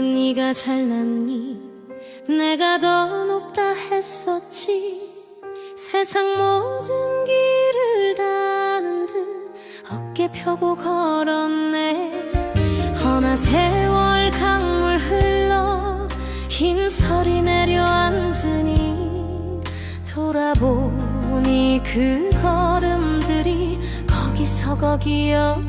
적엔 네가 잘났니? 내가 더 높다 했었지. 세상 모든 길을 다는 듯 어깨 펴고 걸었네. 허나 세월 강물 흘러 흰 설이 내려앉으니 돌아보니 그 걸음들이 거기서 거기였더라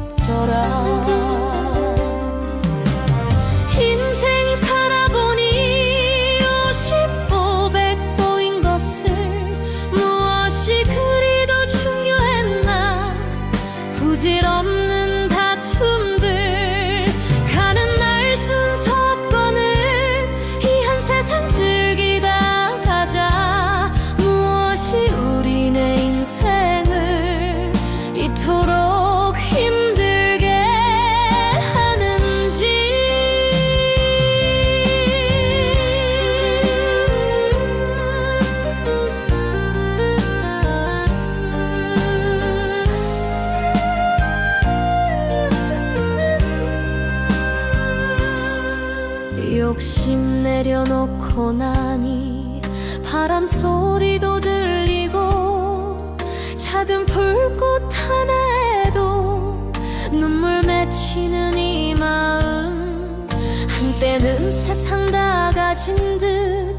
내려놓고 나니 바람 소리도 들리고 작은 불꽃 하나에도 눈물 맺히는 이 마음. 한때는 세상 다 가진 듯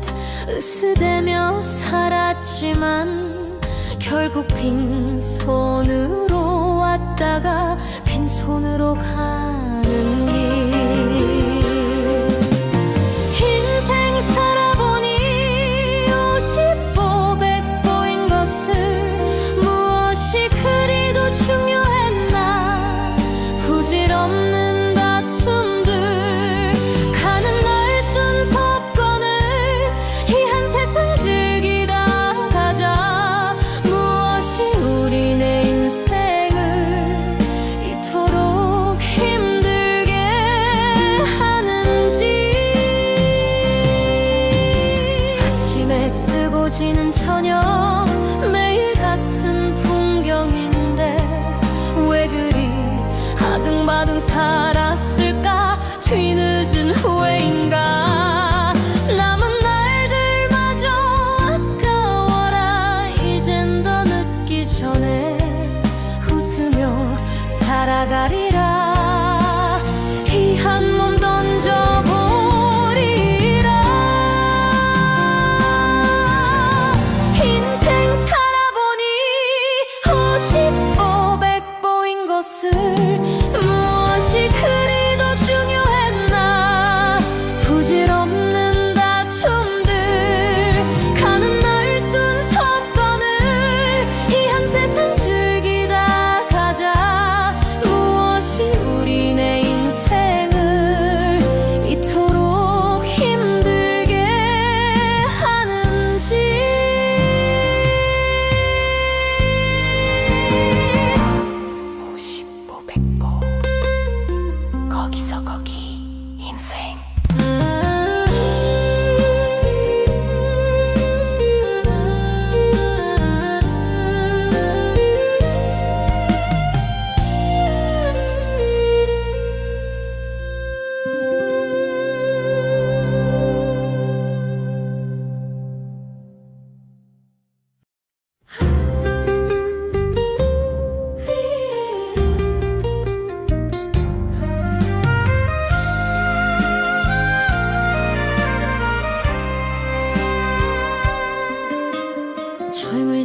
으스대며 살았지만 결국 빈손으로 아등바등 살았을까? 뒤늦은 후회인가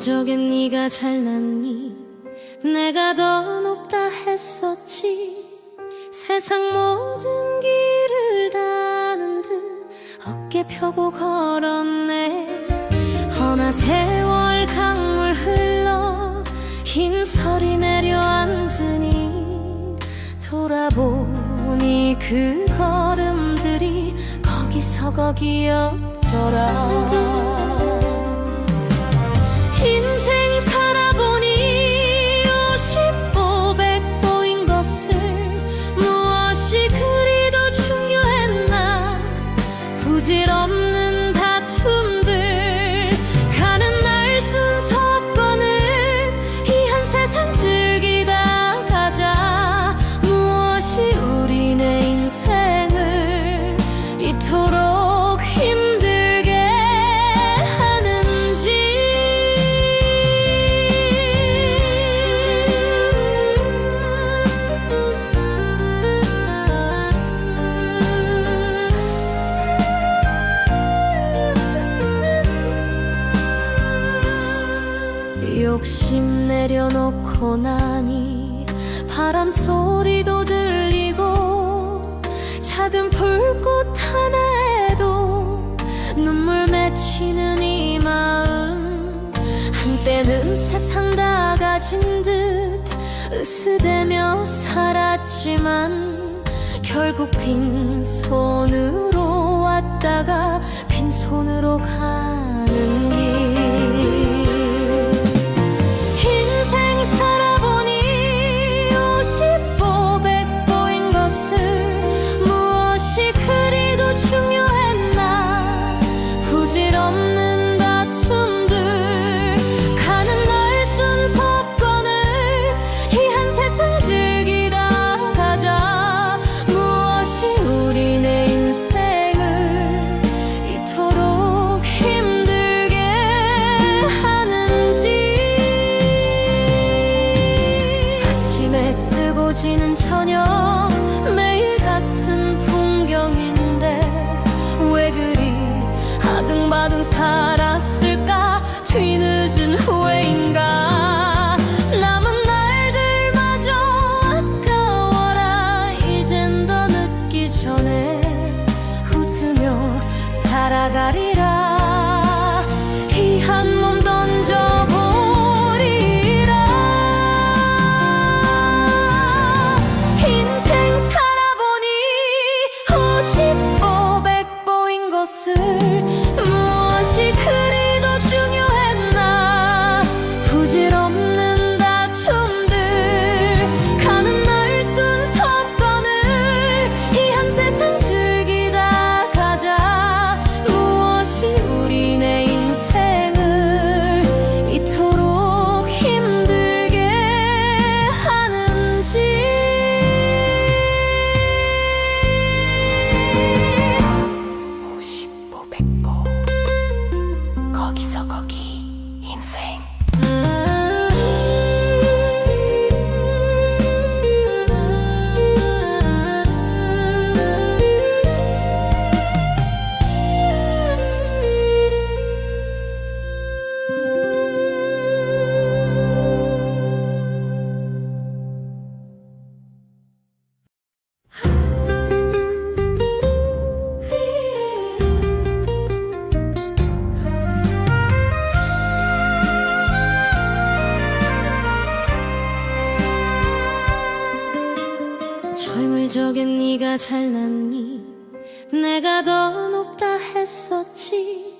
젊을 적엔 네가 잘났니? 내가 더 높다 했었지. 세상 모든 길을 다는 듯 어깨 펴고 걸었네. 허나 세월 강물 흘러 흰설이 내려앉으니 돌아보니 그 걸음들이 거기서 거기였더라 고 나니 바람 소리도 들리고 작은 불꽃 하나에도 눈물 맺히는 이 마음. 한때는 세상 다 가진 듯 으스대며 살았지만 결국 빈손으로 왔다가 빈손으로 가 closer. 젊을 적엔 네가 잘났니? 내가 더 높다 했었지.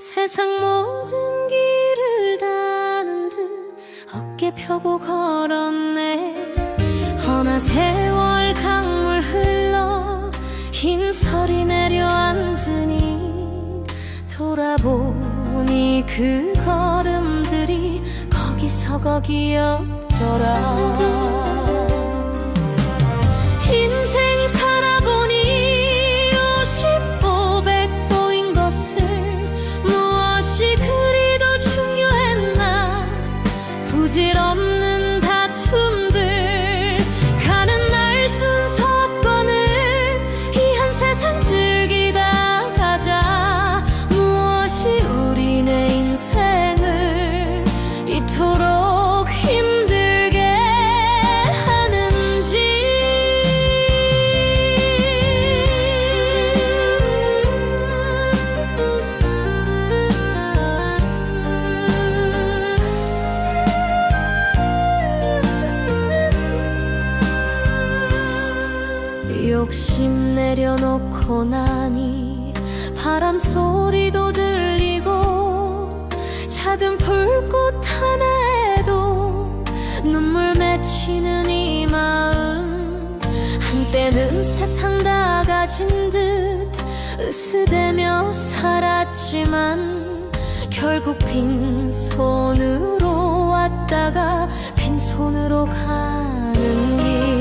세상 모든 길을 다는 듯 어깨 펴고 걸었네. 허나 세월 강물 흘러 흰 설이 내려앉으니 돌아보니 그 걸음들이 거기서 거기였더라 내려놓고 나니 바람 소리도 들리고 작은 불꽃 하나에도 눈물 맺히는 이 마음. 한때는 세상 다 가진 듯 으스대며 살았지만 결국 빈손으로 왔다가 빈손으로 가는 길